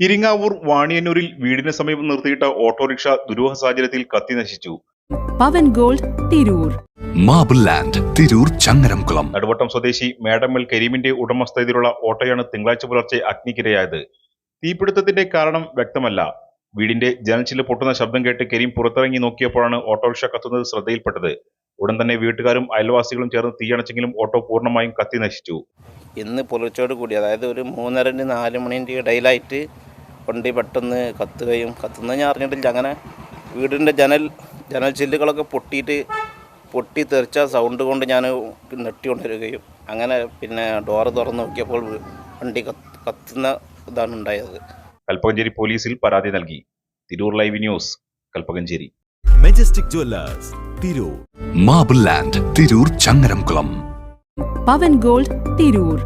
ഇരിങ്ങാവൂർ വാണിയന്നൂരിൽ വീടിന് സമീപം നിർത്തിയിട്ട ഓട്ടോറിക്ഷ ദുരൂഹ സാഹചര്യത്തിൽ കത്തി നശിച്ചു. Pavan gold Tirur. Marble land Tirur Changaramkulam. Naduvattam സ്വദേശി മേഡമ്മൽ കരീമിന്റെ ഉടമസ്ഥതയിലുള്ള ഓട്ടോയാണ് തിങ്കളാഴ്ച പുലർച്ചെ അഗ്നിക്കിരയായത്. തീപിടുത്തത്തിന്റെ കാരണം വ്യക്തമല്ല. വീടിന്റെ ജനൽച്ചിൽ പൊട്ടുന്ന ശബ്ദം കേട്ട് കരീം പുറത്തിറങ്ങി നോക്കിയപ്പോഴാണ് ഓട്ടോറിക്ഷ കത്തുന്നത് ശ്രദ്ധയിൽപ്പെട്ടത്. ഉടൻ തന്നെ വീട്ടുകാരും അയൽവാസികളും ചേർന്ന് തീയണച്ചെങ്കിലും ഓട്ടോ പൂർണമായും കത്തി നശിച്ചു. ഇന്ന് പുലർച്ചയോട് കൂടി അതായത് ഒരു മൂന്നരന്റെ നാല് മണിന്റെ ഇടയിലായിട്ട് വണ്ടി പെട്ടെന്ന് കത്തുകയും കത്തുന്ന ഞാൻ അറിഞ്ഞിട്ടില്ല. അങ്ങനെ വീടിന്റെ ജനൽ ജനൽ ചില്ലുകളൊക്കെ പൊട്ടിയിട്ട് പൊട്ടി തെറിച്ച സൗണ്ട് കൊണ്ട് ഞാൻ നെട്ടിക്കൊണ്ടിരിക്കുകയും അങ്ങനെ പിന്നെ ഡോറ് തുറന്ന് നോക്കിയപ്പോൾ വണ്ടി കത്തുന്ന ഇതാണ് ഉണ്ടായത്. കൽപ്പകഞ്ചേരി പോലീസിൽ പരാതി നൽകി. Tirur live news Kalpakanchery. Majestic jewellers Tirur. Marble land Tirur Changaramkulam. Pavan gold Tirur.